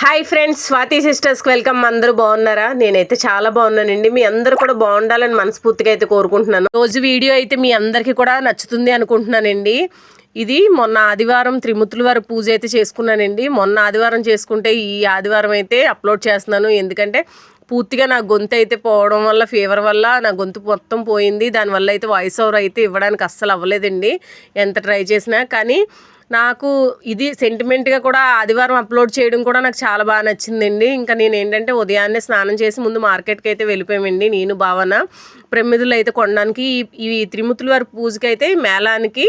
Hi friends Swathi సిస్టర్స్కి welcome అందరూ బాగున్నారా? నేనైతే చాలా బాగున్నానండి. మీ అందరూ కూడా బాగుండాలని మనస్ఫూర్తిగా అయితే కోరుకుంటున్నాను. రోజు వీడియో అయితే మీ అందరికీ కూడా నచ్చుతుంది అనుకుంటున్నానండి. ఇది మొన్న ఆదివారం త్రిమూర్తుల వారి పూజ అయితే చేసుకున్నానండి. మొన్న ఆదివారం చేసుకుంటే ఈ ఆదివారం అయితే అప్లోడ్ చేస్తున్నాను. ఎందుకంటే పూర్తిగా నా గొంతు అయితే పోవడం వల్ల ఫీవర్ వల్ల నా గొంతు మొత్తం పోయింది. దానివల్ల అయితే వాయిస్ ఓవర్ అయితే ఇవ్వడానికి అస్సలు అవ్వలేదండి. ఎంత ట్రై చేసినా కానీ నాకు ఇది సెంటిమెంట్గా కూడా ఆదివారం అప్లోడ్ చేయడం కూడా నాకు చాలా బాగా నచ్చిందండి. ఇంకా నేను ఏంటంటే ఉదయాన్నే స్నానం చేసి ముందు మార్కెట్కి అయితే వెళ్ళిపోయామండి నేను భావన. ప్రమిదులు అయితే కొనడానికి ఈ ఈ వారి పూజకి అయితే ఈ మేళానికి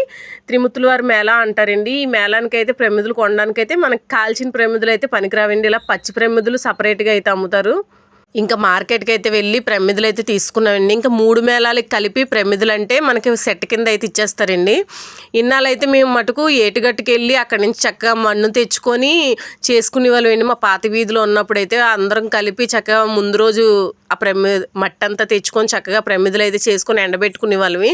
త్రిమూర్తుల వారి మేళా అంటారండి. ఈ మేళానికి అయితే ప్రమిదులు కొనడానికి అయితే మనకు కాల్చిన ప్రమిదులు అయితే పనికిరావండి. ఇలా పచ్చి ప్రమిదులు సపరేట్గా అయితే అమ్ముతారు. ఇంకా మార్కెట్కి అయితే వెళ్ళి ప్రమిదలు అయితే తీసుకున్నామండి. ఇంకా మూడు మేళాలకి కలిపి ప్రమిదలు అంటే మనకి సెట్ కింద అయితే ఇచ్చేస్తారండి. ఇన్నాళ్ళైతే మేము మటుకు ఏటుగట్టుకు వెళ్ళి అక్కడి నుంచి చక్కగా మన్ను తెచ్చుకొని చేసుకునే వాళ్ళం మా పాత వీధిలో ఉన్నప్పుడు అయితే అందరం కలిపి చక్కగా ముందు రోజు ఆ ప్రమి మట్టి అంతా తెచ్చుకొని చక్కగా ప్రమిదలు అయితే చేసుకొని ఎండబెట్టుకునే వాళ్ళవి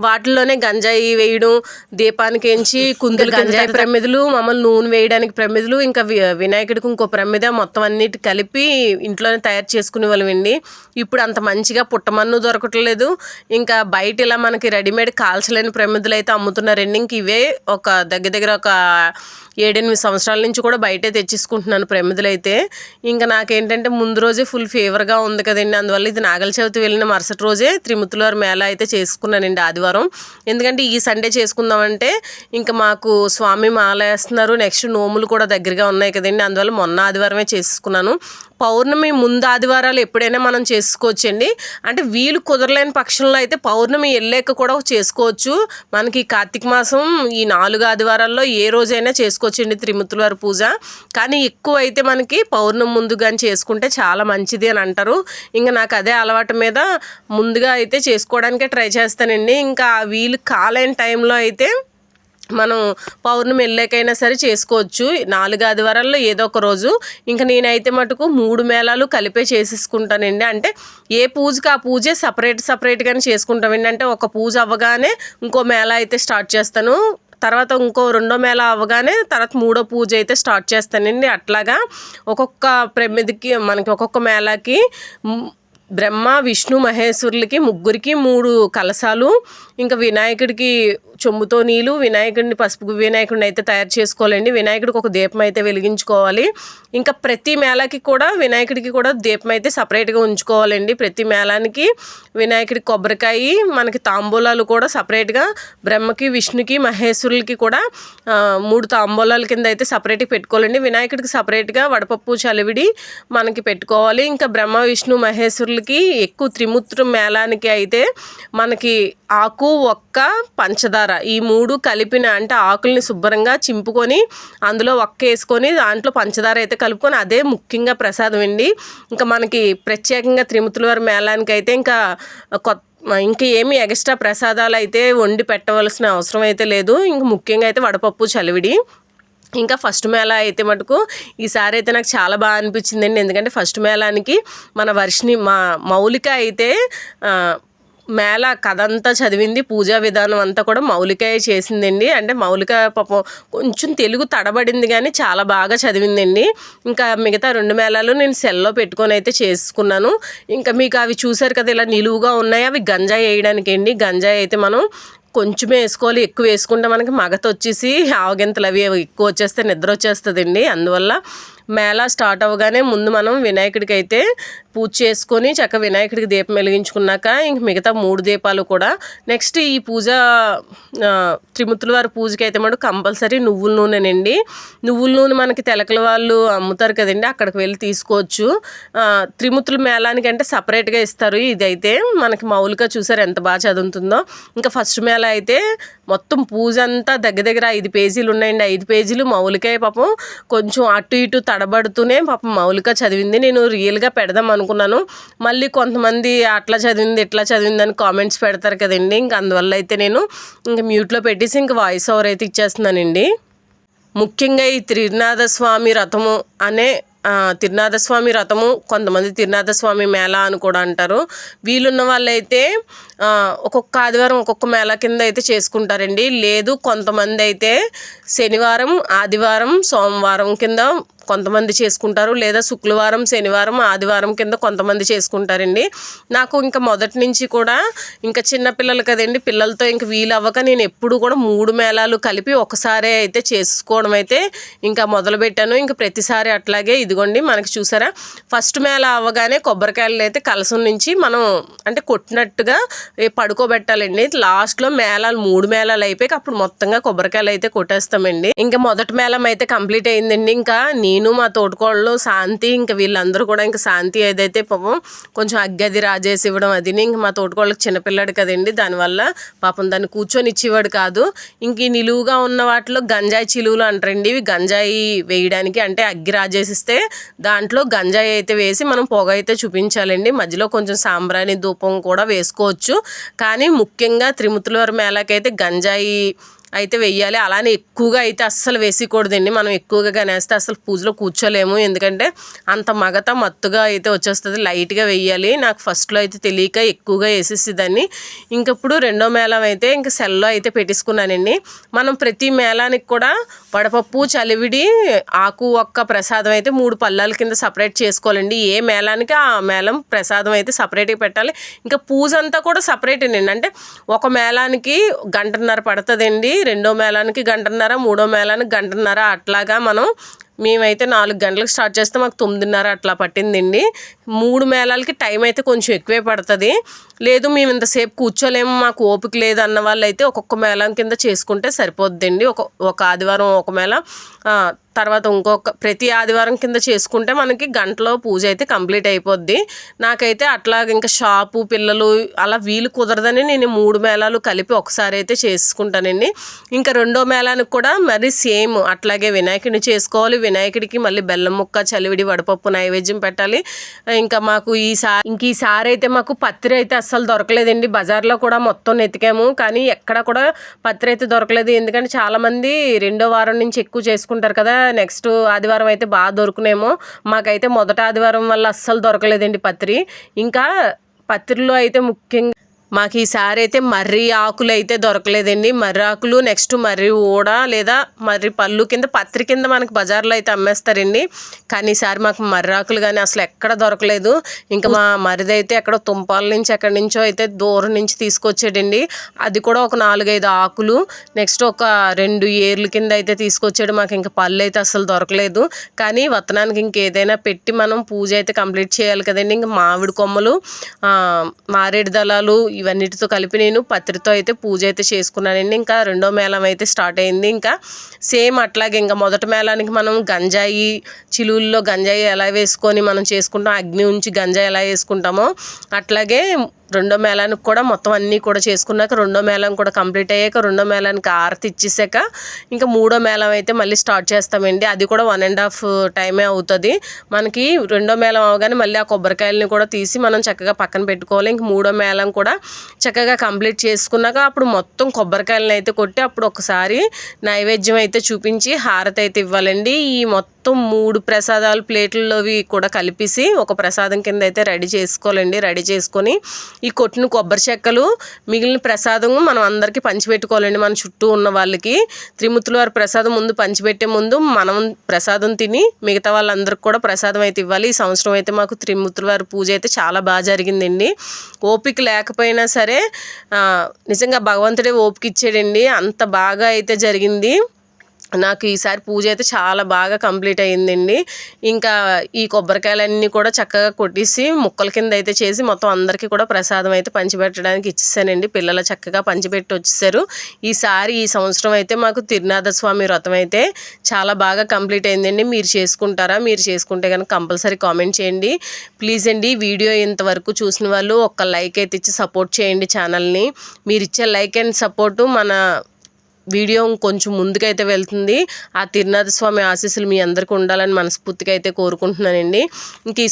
వాటిల్లోనే గంజాయి వేయడం దీపానికి ఎంచి కుందులు గంజాయి ప్రమిదలు మమ్మల్ని నూనె వేయడానికి ప్రమిదలు ఇంకా వినాయకుడికి ఇంకో ప్రమిద మొత్తం అన్నిటి కలిపి ఇంట్లోనే తయారు చేసుకునే వాళ్ళమండి. ఇప్పుడు అంత మంచిగా పుట్టమన్ను దొరకట్లేదు. ఇంకా బయట ఇలా మనకి రెడీమేడ్ కాల్చలేని ప్రమిదలు అయితే అమ్ముతున్నారండి. ఇంక ఇవే ఒక దగ్గర దగ్గర ఒక ఏడెనిమిది సంవత్సరాల నుంచి కూడా బయటే తెచ్చేసుకుంటున్నాను ప్రమిదలైతే. ఇంకా నాకేంటంటే ముందు రోజే ఫుల్ ఫీవర్గా ఉంది కదండి. అందువల్ల ఇది నాగల చవితి వెళ్ళిన మరుసటి రోజే త్రిముత్తులవారి మేళ అయితే చేసుకున్నానండి ఆదివారం. ఎందుకంటే ఈ సండే చేసుకుందామంటే ఇంకా మాకు స్వామి మాల వేస్తున్నారు. నెక్స్ట్ నోములు కూడా దగ్గరగా ఉన్నాయి కదండి. అందువల్ల మొన్న ఆదివారమే చేసుకున్నాను. పౌర్ణమి ముందు ఆదివారాలు ఎప్పుడైనా మనం చేసుకోవచ్చండి. అంటే వీలు కుదరలేని పక్షంలో అయితే పౌర్ణమి వెళ్ళాక కూడా చేసుకోవచ్చు. మనకి కార్తీక మాసం ఈ నాలుగు ఆదివారాల్లో ఏ రోజైనా చేసుకోవచ్చండి త్రిమూర్తుల వారి పూజ. కానీ ఎక్కువ అయితే మనకి పౌర్ణమి ముందుగా చేసుకుంటే చాలా మంచిది అని అంటారు. ఇంకా నాకు అదే అలవాటు మీద ముందుగా అయితే చేసుకోవడానికే ట్రై చేస్తానండి. ఇంకా వీలు కాలేని టైంలో అయితే మనం పౌర్ణమి వెళ్ళాకైనా సరే చేసుకోవచ్చు. నాలుగు ఆదివారాల్లో ఏదో ఒక రోజు. ఇంకా నేనైతే మటుకు మూడు మేళాలు కలిపే చేసేసుకుంటానండి. అంటే ఏ పూజకి ఆ పూజే సపరేట్ సపరేట్గానే చేసుకుంటామండి. అంటే ఒక పూజ అవ్వగానే ఇంకో మేళ అయితే స్టార్ట్ చేస్తాను. తర్వాత ఇంకో రెండో మేళ అవ్వగానే తర్వాత మూడో పూజ అయితే స్టార్ట్ చేస్తానండి. అట్లాగా ఒక్కొక్క ప్రమిదికి మనకి ఒక్కొక్క మేళకి బ్రహ్మ విష్ణు మహేశ్వరులకి ముగ్గురికి మూడు కలశాలు. ఇంకా వినాయకుడికి చెంబుతో నీళ్ళు వినాయకుడిని పసుపు వినాయకుడిని అయితే తయారు చేసుకోవాలండి. వినాయకుడికి ఒక దీపం అయితే వెలిగించుకోవాలి. ఇంకా ప్రతి మేళకి కూడా వినాయకుడికి కూడా దీపం అయితే సపరేట్గా ఉంచుకోవాలండి. ప్రతి మేళానికి వినాయకుడి కొబ్బరికాయ మనకి తాంబూలాలు కూడా సపరేట్గా బ్రహ్మకి విష్ణుకి మహేశ్వరులకి కూడా మూడు తాంబూలాల కింద అయితే సపరేట్గా పెట్టుకోవాలండి. వినాయకుడికి సపరేట్గా వడపప్పు చలివిడి మనకి పెట్టుకోవాలి. ఇంకా బ్రహ్మ విష్ణు మహేశ్వరులకి ఎక్కువ త్రిమూర్తుల మేళానికి అయితే మనకి ఆకు ఒక్క పంచదార ఈ మూడు కలిపిన అంటే ఆకుల్ని శుభ్రంగా చింపుకొని అందులో ఒక్క వేసుకొని దాంట్లో పంచదార అయితే కలుపుకొని అదే ముఖ్యంగా ప్రసాదం అండి. ఇంకా మనకి ప్రత్యేకంగా త్రిమూర్తుల వారి మేళానికి అయితే ఇంకా కొత్త ఇంకా ఏమి ఎక్స్ట్రా ప్రసాదాలు అయితే వండి పెట్టవలసిన అవసరం అయితే లేదు. ఇంక ముఖ్యంగా అయితే వడపప్పు చలివిడి. ఇంకా ఫస్ట్ మేళా అయితే మటుకు ఈసారి అయితే నాకు చాలా బాగా అనిపించిందండి. ఎందుకంటే ఫస్ట్ మేళానికి మన వర్షిని మా మౌలిక అయితే మేళ కథ అంతా చదివింది పూజా విధానం అంతా కూడా మౌలికే చేసిందండి. అంటే మౌలిక పాపం కొంచెం తెలుగు తడబడింది కానీ చాలా బాగా చదివిందండి. ఇంకా మిగతా రెండు మేళాలు నేను సెల్లో పెట్టుకొని అయితే చేసుకున్నాను. ఇంకా మీకు అవి చూసారు కదా ఇలా నిలువుగా ఉన్నాయి. అవి గంజాయి వేయడానికి అండి గంజాయి అయితే మనం కొంచెమే వేసుకోవాలి ఎక్కువ వేసుకుంటే మనకి మగత వచ్చేసి ఆవగింతలు అవి ఎక్కువ వచ్చేస్తే నిద్ర వచ్చేస్తుందండి. అందువల్ల మేళా స్టార్ట్ అవ్వగానే ముందు మనం వినాయకుడికి అయితే పూజ చేసుకొని చక్క వినాయకుడికి దీపం వెలిగించుకున్నాక ఇంక మిగతా మూడు దీపాలు కూడా. నెక్స్ట్ ఈ పూజ ఆ, త్రిమూర్తుల వారి పూజకి అయితే మనం కంపల్సరీ నువ్వుల నూనెనండి నువ్వుల నూనె మనకి తెలకల వాళ్ళు అమ్ముతారు కదండి అక్కడికి వెళ్ళి తీసుకోవచ్చు. ఆ, త్రిమూర్తుల మేళానికి అంటే సపరేట్గా ఇస్తారు. ఇదైతే మనకి మౌలిక చూసారు ఎంత బాగా చదువుతుందో. ఇంకా ఫస్ట్ మేళ అయితే మొత్తం పూజ అంతా దగ్గర దగ్గర ఐదు పేజీలు ఉన్నాయండి. ఐదు పేజీలు మౌలికే పాపం. కొంచెం అటు ఇటు తడబడుతూనే పాపం మౌలిక చదివింది. నేను రియల్గా పెడదాం అనుకున్నాను. మళ్ళీ కొంతమంది అట్లా చదివింది ఇట్లా చదివింది అని కామెంట్స్ పెడతారు కదండి. ఇంక అందువల్ల అయితే నేను ఇంక మ్యూట్లో పెట్టేసి ఇంక వాయిస్ ఓవర్ అయితే ఇచ్చేస్తున్నానండి. ముఖ్యంగా ఈ త్రినాథ స్వామి రథము అనే తిరునాథస్వామి తిరునాథ స్వామి రథము కొంతమంది తిరునాథ స్వామి మేళ అని కూడా అంటారు. వీలున్న వాళ్ళైతే ఒక్కొక్క ఆదివారం ఒక్కొక్క మేళ కింద అయితే చేసుకుంటారండి. లేదు కొంతమంది అయితే శనివారం ఆదివారం సోమవారం కింద కొంతమంది చేసుకుంటారు లేదా శుక్రవారం శనివారం ఆదివారం కింద కొంతమంది చేసుకుంటారండి. నాకు ఇంకా మొదటి నుంచి కూడా ఇంకా చిన్న పిల్లలు కదండి పిల్లలతో ఇంకా వీలు అవ్వక నేను ఎప్పుడు కూడా మూడు మేళాలు కలిపి ఒకసారే అయితే చేసుకోవడం అయితే ఇంకా మొదలు పెట్టాను ఇంకా ప్రతిసారి అట్లాగే ఇదిగోండి మనకి చూసారా? ఫస్ట్ మేళ అవ్వగానే కొబ్బరికాయలు అయితే కలసం నుంచి మనం అంటే కొట్టినట్టుగా పడుకోబెట్టాలండి. లాస్ట్లో మేళాలు మూడు మేళాలు అయిపోయి అప్పుడు మొత్తంగా కొబ్బరికాయలు అయితే కొట్టేస్తామండి. ఇంకా మొదటి మేళం అయితే కంప్లీట్ అయిందండి. ఇంకా నీ నేను మా తోటకోళ్ళు శాంతి ఇంకా వీళ్ళందరూ కూడా ఇంకా శాంతి ఏదైతే పాపం కొంచెం అగ్గది రాజేసి ఇవ్వడం అది ఇంకా మా తోటకోళ్ళకి చిన్నపిల్లాడు కదండి. దానివల్ల పాపం దాన్ని కూర్చొని ఇచ్చేవాడు కాదు. ఇంక ఈ నిలువుగా ఉన్న వాటిలో గంజాయి చిలువలు అంటారండి. ఇవి గంజాయి వేయడానికి అంటే అగ్గి రాజేసిస్తే దాంట్లో గంజాయి అయితే వేసి మనం పొగ అయితే చూపించాలండి. మధ్యలో కొంచెం సాంబ్రాణి ధూపం కూడా వేసుకోవచ్చు. కానీ ముఖ్యంగా త్రిముతులవారి మేళకైతే గంజాయి అయితే వెయ్యాలి. అలానే ఎక్కువగా అయితే అస్సలు వేసేయకూడదండి మనం ఎక్కువగా కనేస్తే అసలు పూజలో కూర్చోలేము. ఎందుకంటే అంత మగత మత్తుగా అయితే వచ్చేస్తుంది. లైట్గా వెయ్యాలి. నాకు ఫస్ట్లో అయితే తెలియక ఎక్కువగా వేసేసేదాన్ని. ఇంకప్పుడు రెండో మేళం అయితే ఇంక సెల్లో అయితే పెట్టేసుకున్నానండి. మనం ప్రతి మేళానికి కూడా వడపప్పు చలివిడి ఆకు ఒక్క ప్రసాదం అయితే మూడు పల్లాల కింద సపరేట్ చేసుకోవాలండి. ఏ మేళానికి ఆ మేళం ప్రసాదం అయితే సపరేట్గా పెట్టాలి. ఇంకా పూజ అంతా కూడా సపరేట్ అండి అంటే ఒక మేళానికి గంటన్నర పడుతుందండి. రెండో మేళానికి గంటన్నర మూడో మేళానికి గంటన్నర అట్లాగా మనం మేమైతే నాలుగు గంటలకు స్టార్ట్ చేస్తే మాకు తొమ్మిదిన్నర అట్లా పట్టిందండి. మూడు మేళాలకి టైం అయితే కొంచెం ఎక్కువే పడుతుంది. లేదు మేము ఇంతసేపు కూర్చోలేము మాకు ఓపిక లేదు అన్న వాళ్ళు అయితే ఒక్కొక్క మేళం కింద చేసుకుంటే సరిపోద్దండి. ఒక ఒక ఆదివారం ఒక మేళ తర్వాత ఇంకొక ప్రతి ఆదివారం కింద చేసుకుంటే మనకి గంటలో పూజ అయితే కంప్లీట్ అయిపోద్ది. నాకైతే అట్లా ఇంకా షాపు పిల్లలు అలా వీలు కుదరదని నేను మూడు మేళాలు కలిపి ఒకసారి అయితే చేసుకుంటానండి. ఇంకా రెండో మేళానికి కూడా మరి సేమ్ అట్లాగే వినాయకుడిని చేసుకోవాలి. వినాయకుడికి మళ్ళీ బెల్లం ముక్క చలివిడి వడపప్పు నైవేద్యం పెట్టాలి. ఇంకా మాకు ఈసారి ఇంక ఈసారి అయితే మాకు పత్రి అయితే అస్సలు దొరకలేదండి. బజార్లో కూడా మొత్తం ఎతికాము. కానీ ఎక్కడ కూడా పత్రి అయితే దొరకలేదు. ఎందుకంటే చాలామంది రెండో వారం నుంచి ఎక్కువ చేసుకుంటారు కదా. నెక్స్ట్ ఆదివారం అయితే బాగా దొరుకునేమో. మాకైతే మొదట ఆదివారం వల్ల అస్సలు దొరకలేదండి పత్రి. ఇంకా పత్రిలో అయితే ముఖ్యంగా మాకు ఈసారి అయితే మర్రి ఆకులు అయితే దొరకలేదండి. మర్రి ఆకులు నెక్స్ట్ మర్రి ఊడ లేదా మర్రి పళ్ళు కింద పత్రి కింద మనకి బజార్లో అయితే అమ్మేస్తారండి. కానీ ఈసారి మాకు మర్రి ఆకులు కానీ అసలు ఎక్కడ దొరకలేదు. ఇంకా మా మరిది అయితే ఎక్కడ తుంపాల నుంచి ఎక్కడి నుంచో అయితే దూరం నుంచి తీసుకొచ్చాడండి. అది కూడా ఒక నాలుగైదు ఆకులు. నెక్స్ట్ ఒక రెండు ఏర్ల కింద అయితే తీసుకొచ్చాడు. మాకు ఇంకా పళ్ళు అయితే అసలు దొరకలేదు. కానీ వతనానికి ఇంకేదైనా పెట్టి మనం పూజ అయితే కంప్లీట్ చేయాలి కదండి. ఇంకా మామిడి కొమ్మలు మారేడు దళాలు ఇవన్నిటితో కలిపి నేను పత్రితో అయితే పూజ అయితే చేసుకున్నానండి. ఇంకా రెండో మేళం అయితే స్టార్ట్ అయింది. ఇంకా సేమ్ అట్లాగే ఇంకా మొదటి మేళానికి మనం గంజాయి చిలువుల్లో గంజాయి ఎలా వేసుకొని మనం చేసుకుంటాం అగ్ని ఉంచి గంజాయి ఎలా వేసుకుంటామో అట్లాగే రెండో మేళానికి కూడా మొత్తం అన్నీ కూడా చేసుకున్నాక రెండో మేళం కూడా కంప్లీట్ అయ్యాక రెండో మేళానికి ఆరతి ఇచ్చేసాక ఇంకా మూడో మేళం అయితే మళ్ళీ స్టార్ట్ చేస్తామండి. అది కూడా వన్ అండ్ హాఫ్ టైమే అవుతుంది. మనకి రెండో మేళం అవగానే మళ్ళీ ఆ కొబ్బరికాయలని కూడా తీసి మనం చక్కగా పక్కన పెట్టుకోవాలి. ఇంక మూడో మేళం కూడా చక్కగా కంప్లీట్ చేసుకున్నాక అప్పుడు మొత్తం కొబ్బరికాయలను అయితే కొట్టి అప్పుడు ఒకసారి నైవేద్యం అయితే చూపించి హారతి అయితే ఇవ్వాలండి. ఈ మొత్తం మొత్తం మూడు ప్రసాదాలు ప్లేట్లలోవి కూడా కలిపేసి ఒక ప్రసాదం కింద అయితే రెడీ చేసుకోవాలండి. రెడీ చేసుకొని ఈ కొట్టిన కొబ్బరి చెక్కలు మిగిలిన ప్రసాదం మనం అందరికీ పంచిపెట్టుకోవాలండి. మన చుట్టూ ఉన్న వాళ్ళకి త్రిమూర్తుల వారి ప్రసాదం ముందు పంచిపెట్టే ముందు మనం ప్రసాదం తిని మిగతా వాళ్ళందరికీ కూడా ప్రసాదం అయితే ఇవ్వాలి. ఈ సంవత్సరం అయితే మాకు త్రిమూర్తుల వారి పూజ అయితే చాలా బాగా జరిగిందండి. ఓపిక లేకపోయినా సరే నిజంగా భగవంతుడే ఓపిక ఇచ్చాడండి. అంత బాగా అయితే జరిగింది. నాకు ఈసారి పూజ అయితే చాలా బాగా కంప్లీట్ అయ్యిందండి. ఇంకా ఈ కొబ్బరికాయలన్నీ కూడా చక్కగా కొట్టేసి ముక్కల కింద అయితే చేసి మొత్తం అందరికీ కూడా ప్రసాదం అయితే పంచిపెట్టడానికి ఇచ్చేసానండి. పిల్లలు చక్కగా పంచిపెట్టి వచ్చేసారు. ఈసారి ఈ సంవత్సరం అయితే మాకు తిరునాథ స్వామి వ్రతం అయితే చాలా బాగా కంప్లీట్ అయిందండి మీరు చేసుకుంటారా? మీరు చేసుకుంటే కనుక కంపల్సరీ కామెంట్ చేయండి. ప్లీజ్ అండి వీడియో ఇంతవరకు చూసిన వాళ్ళు ఒక్క లైక్ అయితే ఇచ్చి సపోర్ట్ చేయండి ఛానల్ని. మీరు ఇచ్చే లైక్ అండ్ సపోర్టు మన వీడియో కొంచెం ముందుకైతే వెళ్తుంది. ఆ తిరునాథ స్వామి ఆశీస్సులు మీ అందరికీ ఉండాలని మనస్ఫూర్తిగా అయితే కోరుకుంటున్నానండి. ఇంక ఈ